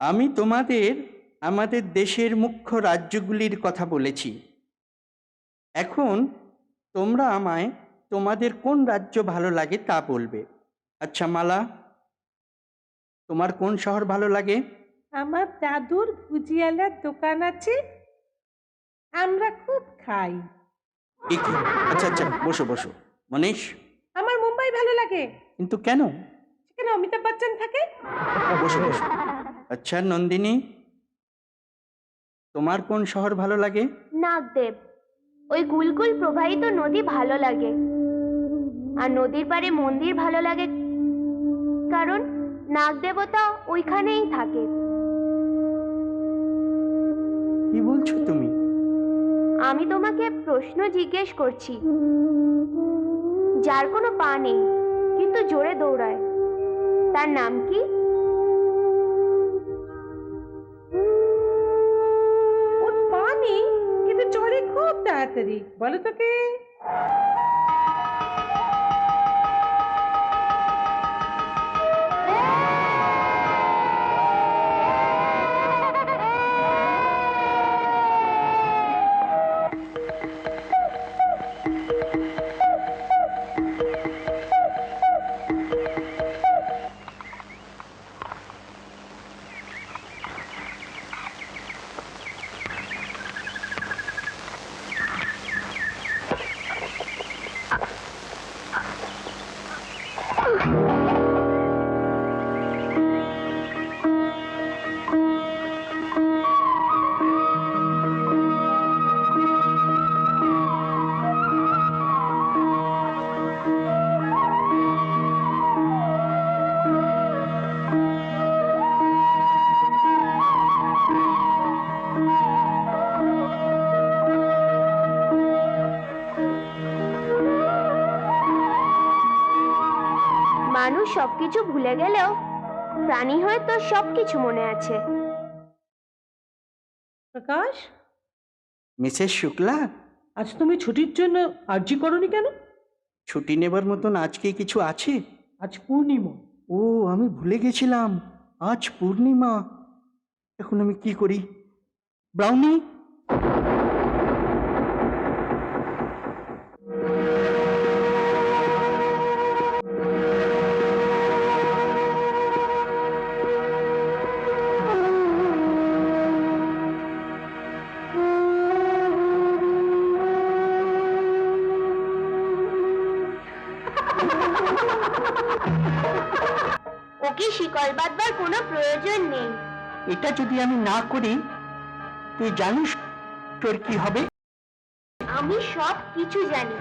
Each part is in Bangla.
আমি তোমাদের আমাদের দেশের মুখ্য রাজ্যগুলির কথা বলেছি। এখন তোমরা আমায় তোমাদের কোন রাজ্য ভালো লাগে তা বলবে। আচ্ছা মালা তোমার কোন শহর ভালো লাগে? আমার দাদুর ভুজিয়ালার দোকান আছে। আমরা খুব খাই। আচ্ছা আচ্ছা বসো বসো। মনীষ? আমার মুম্বাই ভালো লাগে। কিন্তু কেন? সেখানে অমিতাভ বচ্চন থাকে? বসো বসো। আচ্ছা নন্দিনী তোমার কোন শহর ভালো লাগে? নাগদেব ওই গুলগুল প্রবাহিত নদী ভালো লাগে। আর নদীর পাড়ে মন্দির ভালো লাগে কারণ নাগদেবতা ওইখানেই থাকে। কি বলছো তুমি? আমি তোমাকে প্রশ্ন জিজ্ঞেস করছি। যার কোনো পা নেই কিন্তু জোরে দৌড়ায়। তার নাম কি? খুব তাড়াতাড়ি বলো তোকে মানুষ সবকিছু ভুলে গেলেও প্রাণী হয়তো সবকিছু মনে আছে। প্রকাশ? মিসেস শুক্লা? আজ তুমি ছুটির জন্য আর্জি করনি কেন? ছুটি নেবার মতন আজকে কিছু আছে? আজ পূর্ণিমা। ও আমি ভুলে গেছিলাম। আজ পূর্ণিমা। এখন আমি কি করি? ব্রাউনি? ওকে শিকল বাঁধবার কোনো প্রয়োজন নেই। এটা যদি আমি না করি তুই জানিস তোর কি হবে? আমি সব কিছু জানি।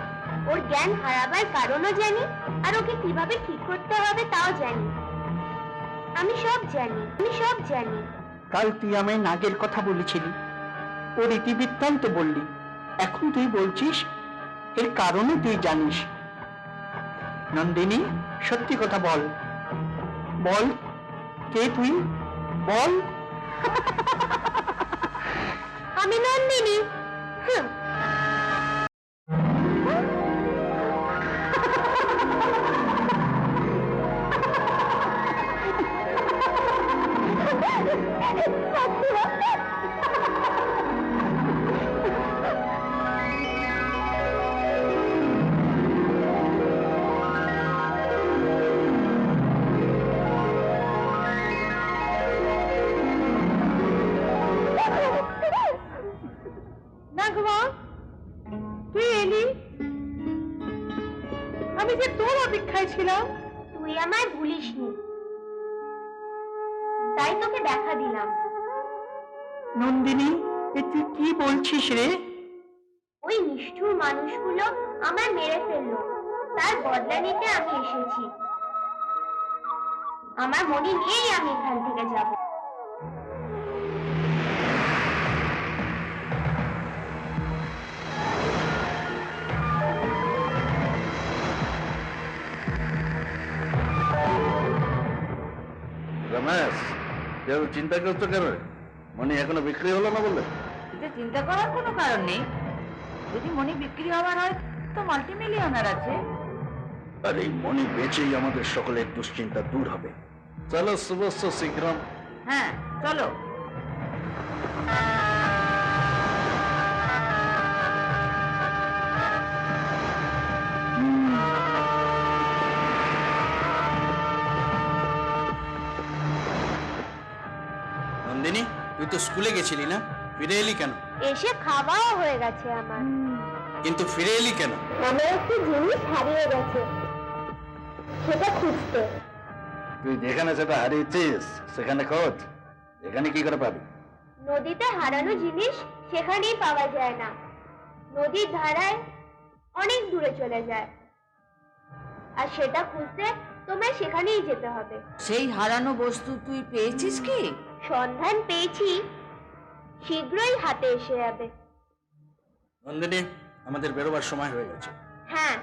ওর জ্ঞান হারাবার কারণও জানি আর ওকে কীভাবে ঠিক করতে হবে তাও জানি। আমি সব জানি আমি সব জানি। কাল তুই আমায় নাগের কথা বলেছিলি। ওর ইতিবৃত্তান্ত বললি। এখন তুই বলছিস এর কারণে তুই জানিস। নন্দিনী সত্যি কথা বল। বল কে তুই বল আমি অপেক্ষায় ছিলাম তুই আমায় ভুলিসনি। তাই তোকে দেখা দিলাম। নন্দিনী এ তুই কি বলছিস রে? ওই নিষ্ঠুর মানুষগুলো আমায় মেরে ফেলল। তার বদলা নিতে আমি এসেছি। আমার মনি নিয়েই আমি এখান থেকে যাব। কেউ চিন্তাগ্রস্ত কেন? মনি এখনও বিক্রি হলো না বললে? এতে চিন্তা করার কোনো কারণ নেই। যদি মনি বিক্রি হওয়ার হয় তো মাল্টি মিলিয়নার আছে। আর এই মনি বেঁচেই আমাদের সকলের দুশ্চিন্তা দূর হবে। চলো শুভস্য শীঘ্রম। হ্যাঁ চলো। তুই তো স্কুলে গেছিলি না? ফিরে এলি কেন? এসে খাওয়াও হয়ে গেছে আমার। কিন্তু ফিরে এলি কেন? আমার একটি জিনিস হারিয়ে গেছে। সেটা খুঁজতে। তুই যেখানে সেটা হারিয়েছিস সেখানে খোঁজ। এখানে কি করে পাবি? নদীতে হারানো জিনিস সেখানেই পাওয়া যায় না। নদীর ধারায় অনেক দূরে চলে যায়। আর সেটা খুঁজতে তোমায় সেখানেই যেতে হবে। সেই হারানো বস্তু তুই পেয়েছিস কি? সন্ধান পেয়েছি। শীঘ্রই হাতে এসে যাবে। নন্দিনী আমাদের বেরোবার সময় হয়ে গেছে। হ্যাঁ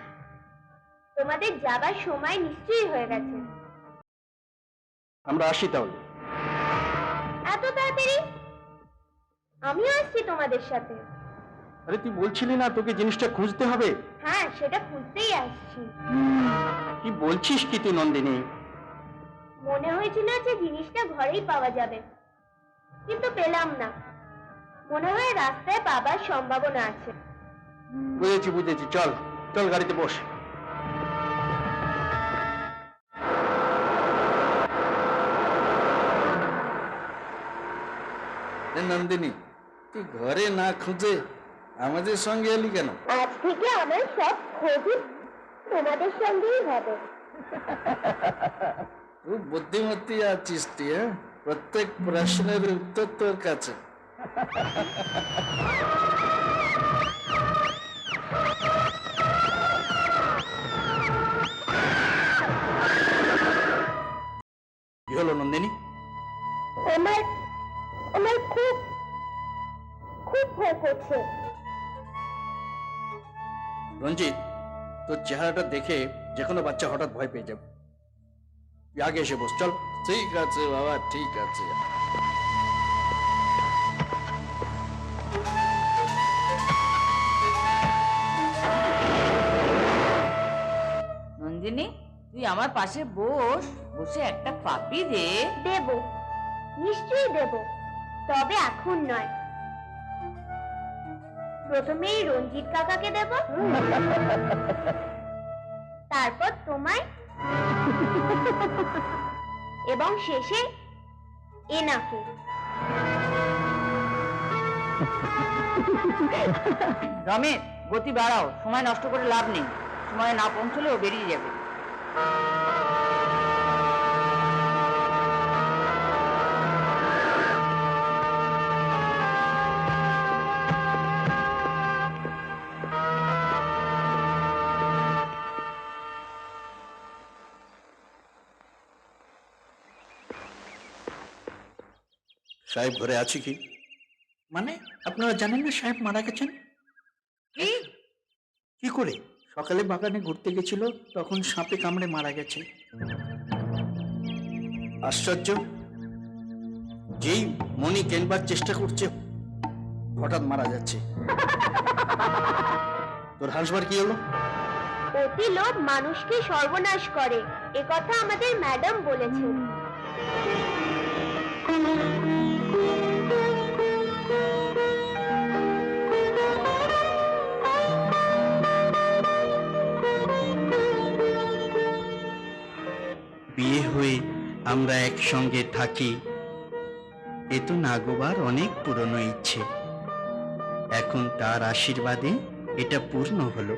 তোমাদের যাবার সময় নিশ্চয়ই হয়ে গেছে। আমরা আসি তাহলে। এত তাড়াতাড়ি? আমিও আসছি তোমাদের সাথে। আরে তুই বলছিলি না তোকে জিনিসটা খুঁজতে হবে? হ্যাঁ সেটা খুঁজতেই আসছি। কি বলছিস কি তুই নন্দিনী? মনে হয়েছিল যে জিনিসটা ঘরেই পাওয়া যাবে। কিন্তু পেলাম না। মনে হয় রাস্তায় পাবার সম্ভাবনা আছে। বুঝেছি বুঝেছি। চল চল গাড়িতে বস। নন্দিনী তুই ঘরে না খুঁজে আমাদের সঙ্গে এলি কেন? আজ থেকে আমার সব খোঁজই তোমাদের সঙ্গেই হবে। খুব বুদ্ধিমতী আছিস তুই হ্যাঁ? প্রত্যেক প্রশ্নের উত্তর তোর কাছে। কি হলো নন্দিনী? আমার আমার খুব খুব ভয় করছে। রঞ্জিত তোর চেহারাটা দেখে যে কোনো বাচ্চা হঠাৎ ভয় পেয়ে যাবে। আগে এসে বস চল। ঠিক আছে বাবা ঠিক আছে। নন্দিনী তুই আমার পাশে বস বসে একটা পাপি দে। দেব নিশ্চয়ই দেব তবে এখন নয়। প্রথমেই রঞ্জিত কাকাকে দেব তারপর তোমায়। এবং শেষে এনাকে রমেশ, গতি বাড়াও। সময় নষ্ট করে লাভ নেই। সময় না পৌঁছলেও বেরিয়ে যাবে। সাহেব ঘরে আছে কি? মানে আপনারা জানেন না সাহেব মারা গেছেন? কি? কি করে? সকালে বাগানে ঘুরতে গেছিল তখন সাপে কামড়ে মারা গেছে। আশ্চর্য। যেই মনি কেনবার চেষ্টা করছে হঠাৎ মারা যাচ্ছে। তোর হাসবার কি হলো? অতি লোভ মানুষকে সর্বনাশ করে এ কথা আমাদের ম্যাডাম বলেছেন। বিয়ে হয়ে আমরা একসঙ্গে থাকি, এ তো নাগোবার অনেক পুরনো ইচ্ছে। এখন তার আশীর্বাদে এটা পূর্ণ হলো।